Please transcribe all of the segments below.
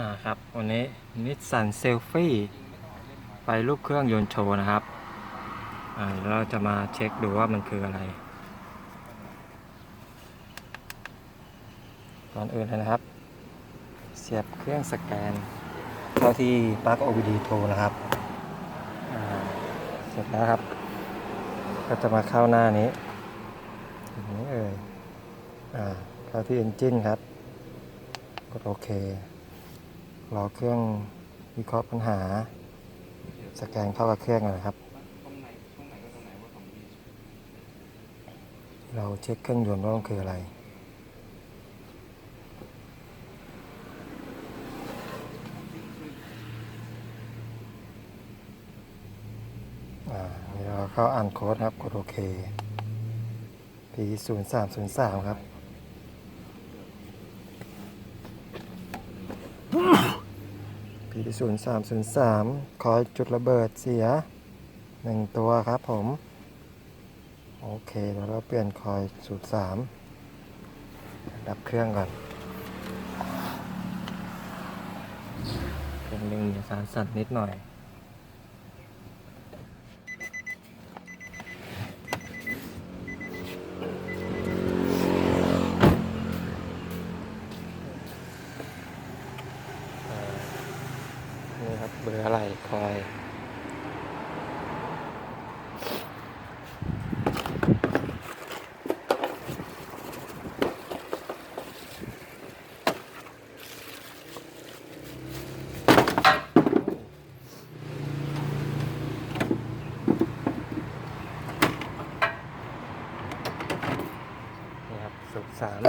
อ่าครับ วันนี้นิสสันเซลฟี่ไปรูปเครื่องยนต์โชว์นะครับ อ่าเราจะมาเช็คดูว่ามันคืออะไร ก่อนอื่นเลยนะครับ เสียบเครื่องสแกน เข้าที่ปลั๊ก OBD โทรนะครับ อ่า เสร็จแล้วครับ ก็จะมาเข้าหน้านี้อย่างนี้เอ่ย อ่า เข้าที่ Engine ครับ กดโอเค รอเครื่องวิเคราะห์ปัญหา สแกนเข้ากับเครื่องเลยครับ เราเช็คเครื่องยนต์ว่ามันคืออะไรเดี๋ยวเราเข้าอ่านโค้ดครับกดโอเค P 0 3 0 3ครับ P 0 3 0 3คอยจุดระเบิดเสียหนึ่งตัวครับผม โอเคแล้วเราเปลี่ยนคอยสูตรสามดับเครื่องก่อนเครื่องหนึ่งมีสารสั่นนิดหน่อย นี่ครั บอร์อะไรคอย นี่ครับสุดสาม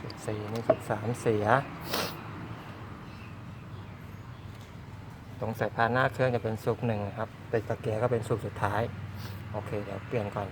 สุดสี่นี่สุดสามเสีย ตรงสายพานหน้าเครื่องจะเป็นสุกหนึ่งครับเป็นตะเกียก็เป็นสุกสุดท้าย โอเค เดี๋ยวเปลี่ยนก่อน